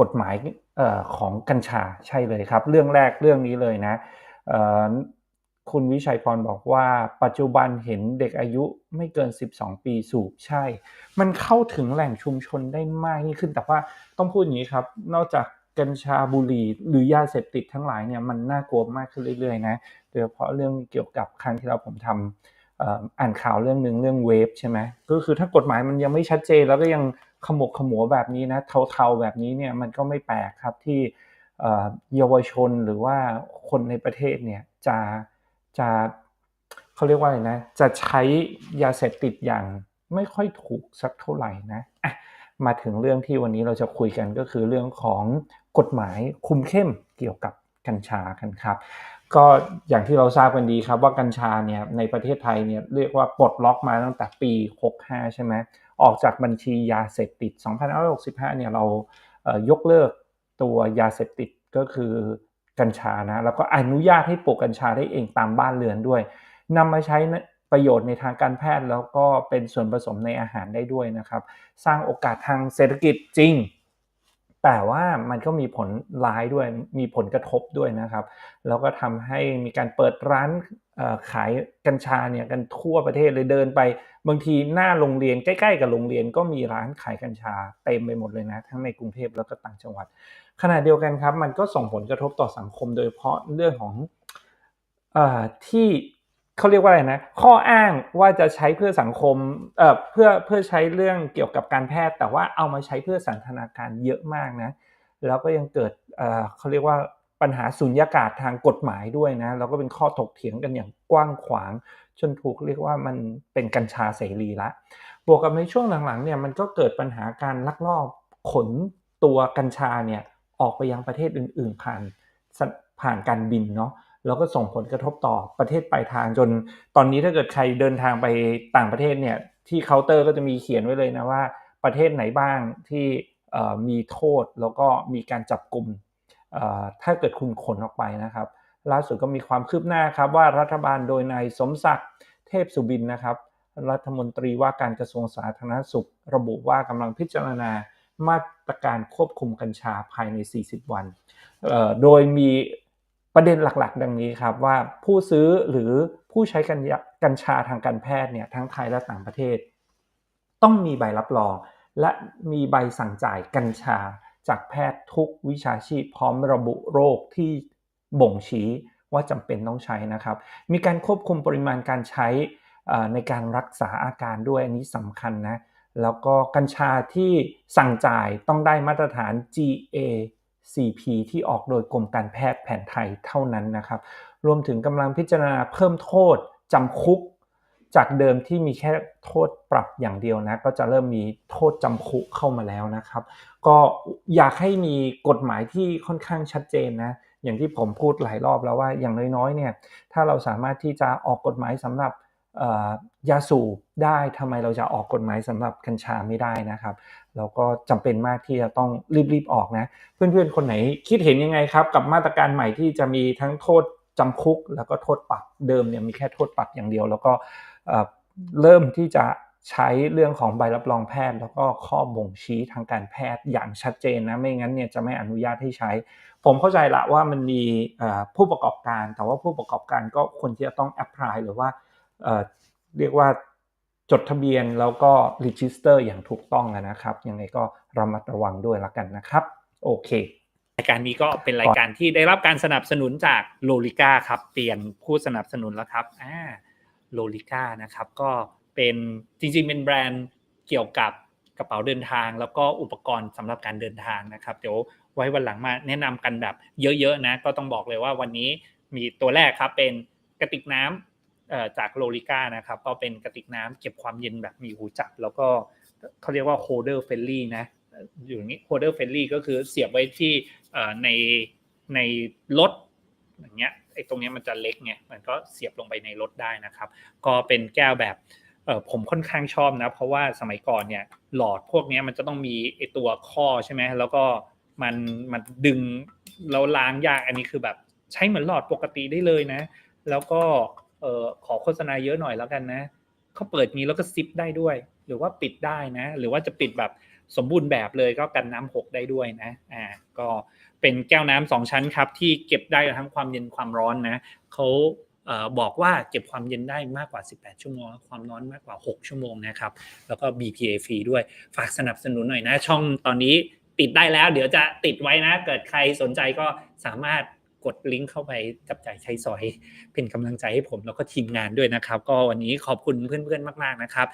กฎหมายของกัญชาใช่เลยครับ เรื่องแรกเรื่องนี้เลยนะคุณวิชัยพรบอกว่าปัจจุบันเห็นเด็กอายุไม่เกิน 12 ปีสูบใช่ มันเข้าถึงแหล่งชุมชนได้มากยิ่งขึ้น แต่ว่าต้องพูดอย่างนี้ครับ นอกจากกัญชาบุหรี่หรือยาเสพติดทั้งหลายเนี่ยมันน่ากลัวมากขึ้นเรื่อยๆนะโดยเฉพาะเรื่องเกี่ยวกับครั้งที่เราผมทำอ่านข่าวเรื่องหนึ่งเรื่องเวฟใช่ไหมก็คือถ้ากฎหมายมันยังไม่ชัดเจนแล้วก็ยัง ขมกขมัวแบบนี้นะเทาๆแบบนี้เนี่ยมันก็ไม่แปลกครับที่เยาวชนหรือว่าคนในประเทศเนี่ยจะจะเขาเรียกว่าอะไรนะ จะใช้ยาเสพติดอย่างไม่ค่อยถูกสักเท่าไหร่นะะมาถึงเรื่องที่วันนี้เราจะคุยกันก็คือเรื่องของกฎหมายคุมเข้มเกี่ยวกับกัญชากันครับ ก็อย่างที่เราทราบกันดีครับว่ากัญชาเนี่ยในประเทศไทยเนี่ยเรียกว่าปลดล็อกมาตั้งแต่ปี 65 ใช่ไหม ออกจากบัญชียาเสพติด 2565 เนี่ยเรายกเลิกตัวยาเสพติดก็คือกัญชานะ แล้วก็อนุญาตให้ปลูกกัญชาได้เองตามบ้านเรือนด้วยนำมาใช้ประโยชน์ในทางการแพทย์แล้วก็เป็นส่วนผสมในอาหารได้ด้วยนะครับ สร้างโอกาสทางเศรษฐกิจจริง แต่ว่ามันก็มีผลร้ายด้วย มีผลกระทบด้วยนะครับ แล้วก็ทำให้มีการเปิดร้านขายกัญชาเนี่ยกันทั่วประเทศเลยเดินไป บางทีหน้าโรงเรียนใกล้ๆ กับโรงเรียนก็มีร้านขายกัญชาเต็มไปหมดเลยนะ ทั้งในกรุงเทพแล้วก็ต่างจังหวัด ขณะเดียวกันครับ มันก็ส่งผลกระทบต่อสังคม โดยเฉพาะเรื่องของอที่ เขาเรียกว่าอะไรนะ ข้ออ้างว่าจะใช้เพื่อสังคมเอ่อเพื่อเพื่อใช้เรื่องเกี่ยวกับการแพทย์ แต่ว่าเอามาใช้เพื่อสันทนาการเยอะมากนะ แล้วก็ยังเกิดเอ่อเขาเรียกว่าปัญหาสุญญากาศทางกฎหมายด้วยนะแล้วก็เป็นข้อถกเถียงกันอย่างกว้างขวาง จนถูกเรียกว่ามันเป็นกัญชาเสรีละ บวกกับในช่วงหลังๆเนี่ยมันก็เกิดปัญหาการลักลอบขนตัวกัญชาเนี่ยออกไปยังประเทศอื่น ๆ ผ่านผ่านการบินเนาะ แล้วก็ส่งผลกระทบต่อประเทศปลายทางจน ตอนนี้ถ้าเกิดใครเดินทางไปต่างประเทศเนี่ยที่เคาน์เตอร์ก็จะมีเขียนไว้เลยนะว่าประเทศไหนบ้างที่มีโทษแล้วก็มีการจับกลุ่มถ้าเกิดคุณขนออกไปนะครับ ล่าสุดก็มีความคืบหน้าครับว่ารัฐบาลโดยนายสมศักดิ์เทพสุบินนะครับ รัฐมนตรีว่าการกระทรวงสาธารณสุข ระบุว่ากำลังพิจารณามาตรการควบคุมกัญชาภายใน 40 วัน โดยมี ประเด็นหลักๆ ดังนี้ครับว่าผู้ซื้อหรือผู้ใช้กัญชาทางการแพทย์เนี่ยทั้งไทยและต่างประเทศ ต้องมีใบรับรอง และมีใบสั่งจ่ายกัญชาจากแพทย์ทุกวิชาชีพพร้อมระบุโรคที่บ่งชี้ว่าจำเป็นต้องใช้นะครับ มีการควบคุมปริมาณการใช้ในการรักษาอาการด้วยอันนี้สำคัญนะแล้วก็กัญชาที่สั่งจ่ายต้องได้มาตรฐาน G A CP ที่ออกโดยกรมการแพทย์แผนไทยเท่านั้นนะครับ รวมถึงกำลังพิจารณาเพิ่มโทษจำคุก จากเดิมที่มีแค่โทษปรับอย่างเดียวนะ ก็จะเริ่มมีโทษจำคุกเข้ามาแล้วนะครับ ก็อยากให้มีกฎหมายที่ค่อนข้างชัดเจนนะ อย่างที่ผมพูดหลายรอบแล้วว่าอย่างน้อยๆเนี่ยถ้าเราสามารถที่จะออกกฎหมายสำหรับยาสูบได้ทำไมเราจะออกกฎหมายสำหรับกัญชาไม่ได้นะครับ เราก็จำเป็นมากที่จะต้องรีบๆออกนะ เพื่อนๆ คนไหนคิดเห็นยังไงครับ กับมาตรการใหม่ที่จะมีทั้งโทษจำคุก แล้วก็โทษปรับเดิมเนี่ยมีแค่โทษปรับอย่างเดียว แล้วก็เริ่มที่จะใช้เรื่องของใบรับรองแพทย์ แล้วก็ข้อบ่งชี้ทางการแพทย์อย่างชัดเจนนะไม่งั้นเนี่ยจะไม่อนุญาตให้ใช้ ผมเข้าใจละว่ามันมีผู้ประกอบการ แต่ว่าผู้ประกอบการก็ควรที่จะต้องแอพพลายหรือว่าเรียกว่า จดทะเบียนแล้วก็รีจิสเตอร์อย่างถูกต้องนะครับ ยังไงก็ระมัดระวังด้วยละกันนะครับ โอเครายการนี้ก็เป็นรายการที่ได้รับการสนับสนุนจากโลลิก้าครับ เปลี่ยนผู้สนับสนุนแล้วครับอ่าโลลิก้านะครับ ก็เป็นจริงๆเป็นแบรนด์เกี่ยวกับกระเป๋าเดินทาง แล้วก็อุปกรณ์สำหรับการเดินทางนะครับ เดี๋ยวไว้วันหลังมาแนะนำกันแบบเยอะๆนะ ก็ต้องบอกเลยว่าวันนี้มีตัวแรกครับเป็นกระติกน้ำ จากโลลิก้านะครับก็เป็นกระติกน้ำเก็บความเย็นแบบมีหูจับ แล้วก็เขาเรียกว่าโฮเดอร์เฟลลี่นะอยู่นี้โฮเดอร์เฟลลี่ก็คือเสียบไว้ที่ในในรถอย่างเงี้ยไอ้ตรงนี้มันจะเล็กไงมันก็เสียบลงไปในรถได้นะครับ ก็เป็นแก้วแบบเออผมค่อนข้างชอบนะ เพราะว่าสมัยก่อนเนี่ยหลอดพวกนี้มันจะต้องมีไอตัวข้อใช่ไหมแล้วก็มันมันดึงแล้วล้างยากอันนี้คือแบบใช้เหมือนหลอดปกติได้เลยนะ แล้วก็ เออขอโฆษณาเยอะหน่อยแล้วกันนะเขาเปิดนี้แล้วก็ซิปได้ด้วย หรือว่าปิดได้นะ หรือว่าจะปิดแบบสมบูรณ์แบบเลยก็กันน้ำหกได้ด้วยนะอ่าก็เป็นแก้วน้ำสองชั้นครับ ที่เก็บได้ทั้งความเย็นความร้อนนะเขาเออบอกว่าเก็บความเย็นได้มากกว่า 18 ชั่วโมง ความร้อนมากกว่า 6 ชั่วโมงนะครับ แล้วก็ BPA ฟรีด้วย ฝากสนับสนุนหน่อยนะ ช่องตอนนี้ติดได้แล้ว เดี๋ยวจะติดไว้นะ เกิดใครสนใจก็สามารถ กดลิงก์เข้าไปจับจ่ายใช้สอยเป็นกำลังใจให้ผมแล้วก็ทีมงานด้วยนะครับ ก็วันนี้ขอบคุณเพื่อนๆมาก ๆนะครับ